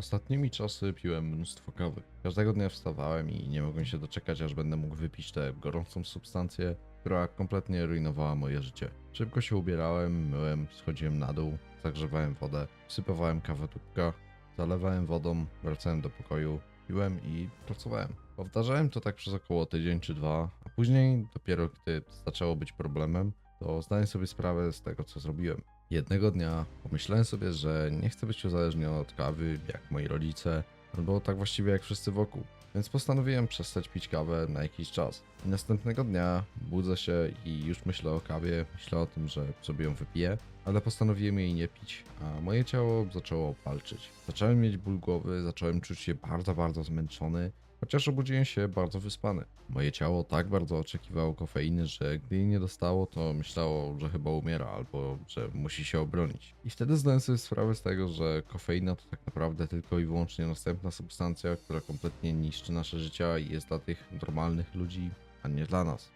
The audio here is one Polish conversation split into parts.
Ostatnimi czasy piłem mnóstwo kawy. Każdego dnia wstawałem i nie mogłem się doczekać, aż będę mógł wypić tę gorącą substancję, która kompletnie rujnowała moje życie. Szybko się ubierałem, myłem, schodziłem na dół, zagrzewałem wodę, wsypywałem kawę do kubka, zalewałem wodą, wracałem do pokoju, piłem i pracowałem. Powtarzałem to tak przez około tydzień czy dwa, a później, dopiero gdy zaczęło być problemem, to zdałem sobie sprawę z tego, co zrobiłem. Jednego dnia pomyślałem sobie, że nie chcę być uzależniony od kawy, jak moi rodzice, albo tak właściwie jak wszyscy wokół. Więc postanowiłem przestać pić kawę na jakiś czas. I następnego dnia budzę się i już myślę o kawie, myślę o tym, że sobie ją wypiję, ale postanowiłem jej nie pić, a moje ciało zaczęło walczyć. Zacząłem mieć ból głowy, zacząłem czuć się bardzo, bardzo zmęczony, chociaż obudziłem się bardzo wyspany. Moje ciało tak bardzo oczekiwało kofeiny, że gdy jej nie dostało, to myślało, że chyba umiera albo że musi się obronić. I wtedy zdałem sobie sprawę z tego, że kofeina to tak naprawdę tylko i wyłącznie następna substancja, która kompletnie niszczy nasze życia i jest dla tych normalnych ludzi, a nie dla nas.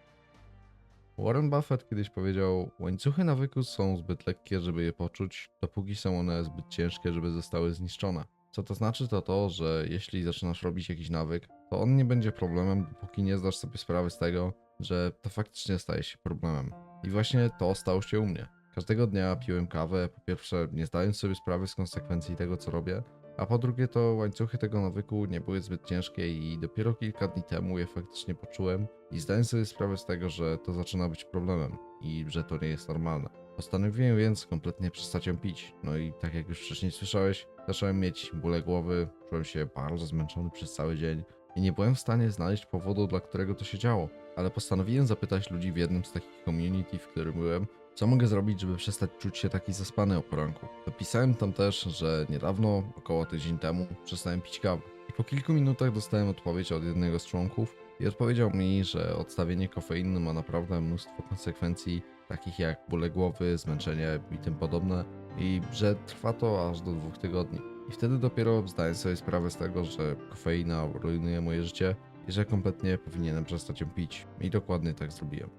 Warren Buffett kiedyś powiedział: Łańcuchy nawyku są zbyt lekkie, żeby je poczuć, dopóki są one zbyt ciężkie, żeby zostały zniszczone. Co to znaczy, to to, że jeśli zaczynasz robić jakiś nawyk, to on nie będzie problemem, dopóki nie zdasz sobie sprawy z tego, że to faktycznie staje się problemem. I właśnie to stało się u mnie. Każdego dnia piłem kawę, po pierwsze nie zdając sobie sprawy z konsekwencji tego, co robię, a po drugie to łańcuchy tego nawyku nie były zbyt ciężkie i dopiero kilka dni temu je faktycznie poczułem i zdałem sobie sprawę z tego, że to zaczyna być problemem i że to nie jest normalne. Postanowiłem więc kompletnie przestać ją pić. No i tak jak już wcześniej słyszałeś, zacząłem mieć bóle głowy, czułem się bardzo zmęczony przez cały dzień i nie byłem w stanie znaleźć powodu, dla którego to się działo. Ale postanowiłem zapytać ludzi w jednym z takich community, w którym byłem, co mogę zrobić, żeby przestać czuć się taki zaspany o poranku. Dopisałem tam też, że niedawno, około tydzień temu, przestałem pić kawę. I po kilku minutach dostałem odpowiedź od jednego z członków i odpowiedział mi, że odstawienie kofeiny ma naprawdę mnóstwo konsekwencji, takich jak bóle głowy, zmęczenie i tym podobne, i że trwa to aż do dwóch tygodni. I wtedy dopiero zdałem sobie sprawę z tego, że kofeina rujnuje moje życie i że kompletnie powinienem przestać ją pić. I dokładnie tak zrobiłem.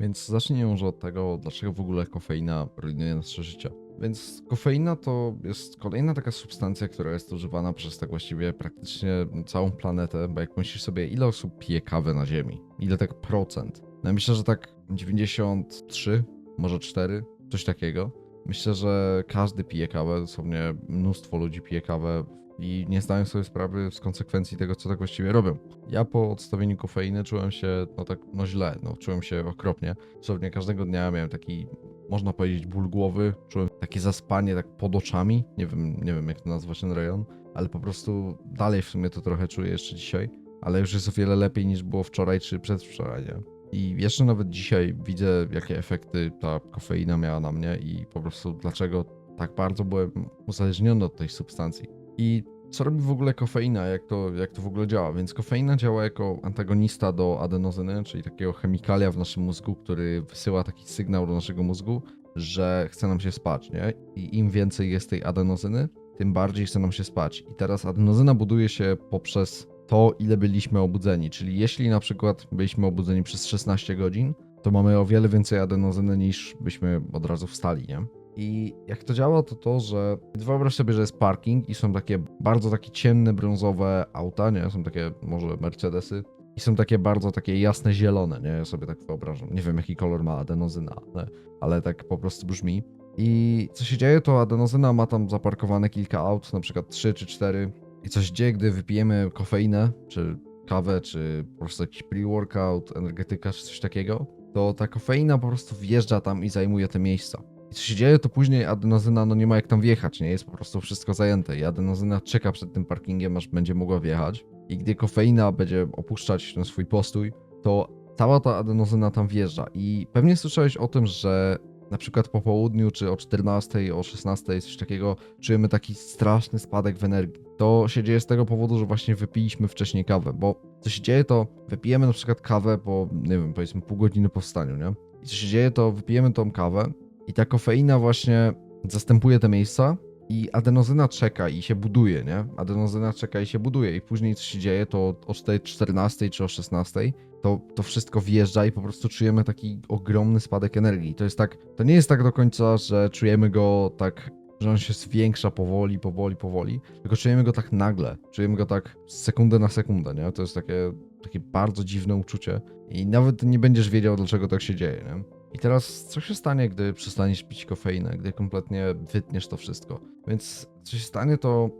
Więc zacznijmy może od tego, dlaczego w ogóle kofeina rujnuje nasze życie. Więc kofeina to jest kolejna taka substancja, która jest używana przez tak właściwie praktycznie całą planetę, bo jak myślisz sobie, ile osób pije kawę na Ziemi? Ile tak procent? No myślę, że tak 93, może 4, coś takiego. Myślę, że każdy pije kawę, dosłownie mnóstwo ludzi pije kawę i nie zdają sobie sprawy z konsekwencji tego, co tak właściwie robią. Ja po odstawieniu kofeiny czułem się, no tak, no źle, no czułem się okropnie. Dosłownie każdego dnia miałem taki, można powiedzieć, ból głowy, czułem takie zaspanie tak pod oczami, nie wiem, nie wiem jak to nazwać ten rejon, ale po prostu dalej w sumie to trochę czuję jeszcze dzisiaj, ale już jest o wiele lepiej niż było wczoraj czy przedwczoraj, nie? I jeszcze nawet dzisiaj widzę, jakie efekty ta kofeina miała na mnie i po prostu dlaczego tak bardzo byłem uzależniony od tej substancji. I co robi w ogóle kofeina, jak to, jak to w ogóle działa? Więc kofeina działa jako antagonista do adenozyny, czyli takiego chemikalia w naszym mózgu, który wysyła taki sygnał do naszego mózgu, że chce nam się spać, nie? I im więcej jest tej adenozyny, tym bardziej chce nam się spać. I teraz adenozyna buduje się poprzez to, ile byliśmy obudzeni. Czyli jeśli na przykład byliśmy obudzeni przez 16 godzin, to mamy o wiele więcej adenozyny niż byśmy od razu wstali, nie? I jak to działa, to to, że wyobraź sobie, że jest parking i są takie bardzo takie ciemne, brązowe auta, nie? Są takie może Mercedesy i są takie bardzo takie jasne zielone, nie? Ja sobie tak wyobrażam. Nie wiem, jaki kolor ma adenozyna, ale, ale tak po prostu brzmi. I co się dzieje, to adenozyna ma tam zaparkowane kilka aut, na przykład 3 czy 4 i co się dzieje, gdy wypijemy kofeinę, czy kawę, czy po prostu jakiś pre-workout, energetyka, czy coś takiego, to ta kofeina po prostu wjeżdża tam i zajmuje te miejsca. I co się dzieje, to później adenozyna no nie ma jak tam wjechać, nie? Jest po prostu wszystko zajęte i adenozyna czeka przed tym parkingiem, aż będzie mogła wjechać. I gdy kofeina będzie opuszczać ten swój postój, to cała ta adenozyna tam wjeżdża. I pewnie słyszałeś o tym, że na przykład po południu, czy o 14, o 16, coś takiego, czujemy taki straszny spadek w energii. To się dzieje z tego powodu, że właśnie wypiliśmy wcześniej kawę, bo co się dzieje, to wypijemy na przykład kawę po, nie wiem, powiedzmy pół godziny po wstaniu, nie? I co się dzieje, to wypijemy tą kawę i ta kofeina właśnie zastępuje te miejsca i adenozyna czeka i się buduje, nie? Adenozyna czeka i się buduje i później co się dzieje, to o tej 14 czy o 16 to, to wszystko wjeżdża i po prostu czujemy taki ogromny spadek energii. To jest tak, to nie jest tak do końca, że czujemy go tak, że on się zwiększa powoli, powoli, powoli, tylko czujemy go tak nagle, czujemy go tak z sekundy na sekundę, nie? To jest takie, takie bardzo dziwne uczucie i nawet nie będziesz wiedział, dlaczego tak się dzieje, nie? I teraz, co się stanie, gdy przestaniesz pić kofeinę, gdy kompletnie wytniesz to wszystko? Więc co się stanie, to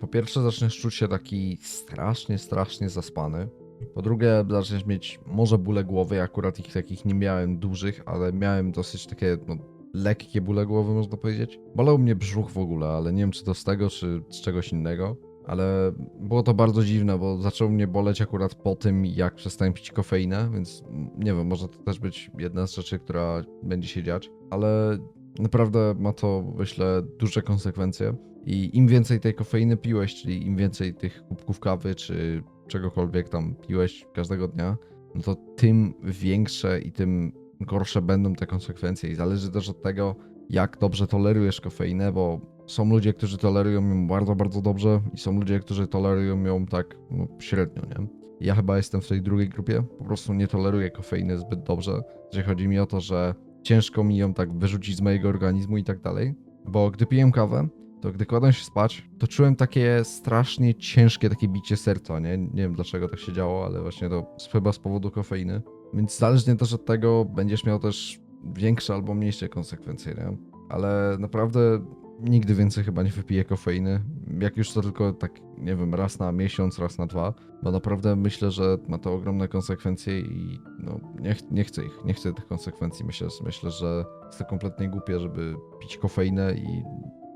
po pierwsze zaczniesz czuć się taki strasznie, strasznie zaspany. Po drugie, zaczniesz mieć może bóle głowy. Ja akurat ich takich nie miałem dużych, ale miałem dosyć takie no, lekkie bóle głowy, można powiedzieć. Bolał mnie brzuch w ogóle, ale nie wiem, czy to z tego, czy z czegoś innego. Ale było to bardzo dziwne, bo zaczął mnie boleć akurat po tym, jak przestałem pić kofeinę, więc nie wiem, może to też być jedna z rzeczy, która będzie się dziać, ale naprawdę ma to, myślę, duże konsekwencje. I im więcej tej kofeiny piłeś, czyli im więcej tych kubków kawy, czy czegokolwiek tam piłeś każdego dnia, no to tym większe i tym gorsze będą te konsekwencje. I zależy też od tego, jak dobrze tolerujesz kofeinę, bo są ludzie, którzy tolerują ją bardzo, bardzo dobrze i są ludzie, którzy tolerują ją tak no, średnio, nie? Ja chyba jestem w tej drugiej grupie, po prostu nie toleruję kofeiny zbyt dobrze, że chodzi mi o to, że ciężko mi ją tak wyrzucić z mojego organizmu i tak dalej, bo gdy piję kawę, to gdy kładłem się spać, to czułem takie strasznie ciężkie takie bicie serca, nie? Nie wiem dlaczego tak się działo, ale właśnie to chyba z powodu kofeiny. Więc zależnie też od tego będziesz miał też większe albo mniejsze konsekwencje, nie? Ale naprawdę nigdy więcej chyba nie wypiję kofeiny. Jak już to tylko tak, nie wiem, raz na miesiąc, raz na dwa, bo naprawdę myślę, że ma to ogromne konsekwencje i no, nie, ch- nie chcę ich, nie chcę tych konsekwencji. Myślę, myślę, że jest to kompletnie głupie, żeby pić kofeinę i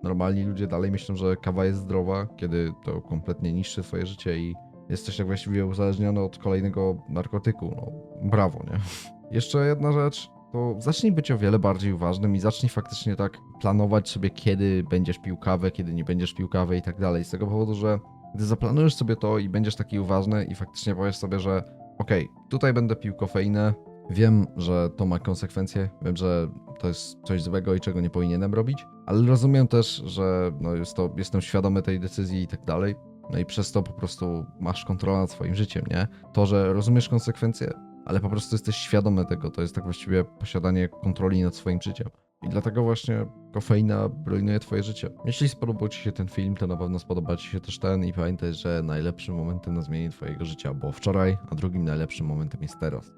normalni ludzie dalej myślą, że kawa jest zdrowa, kiedy to kompletnie niszczy twoje życie i jesteś tak właściwie uzależniony od kolejnego narkotyku. No, brawo, nie? Jeszcze jedna rzecz, to zacznij być o wiele bardziej uważnym i zacznij faktycznie tak planować sobie, kiedy będziesz pił kawę, kiedy nie będziesz pił kawy i tak dalej. Z tego powodu, że gdy zaplanujesz sobie to i będziesz taki uważny i faktycznie powiesz sobie, że okej, tutaj będę pił kofeinę, wiem, że to ma konsekwencje, wiem, że to jest coś złego i czego nie powinienem robić, ale rozumiem też, że no jest to, jestem świadomy tej decyzji i tak dalej. No i przez to po prostu masz kontrolę nad swoim życiem, nie? To, że rozumiesz konsekwencje, ale po prostu jesteś świadomy tego, to jest tak właściwie posiadanie kontroli nad swoim życiem. I dlatego właśnie kofeina rujnuje twoje życie. Jeśli spodobał ci się ten film, to na pewno spodoba ci się też ten i pamiętaj, że najlepszym momentem na zmianie twojego życia było wczoraj, a drugim najlepszym momentem jest teraz.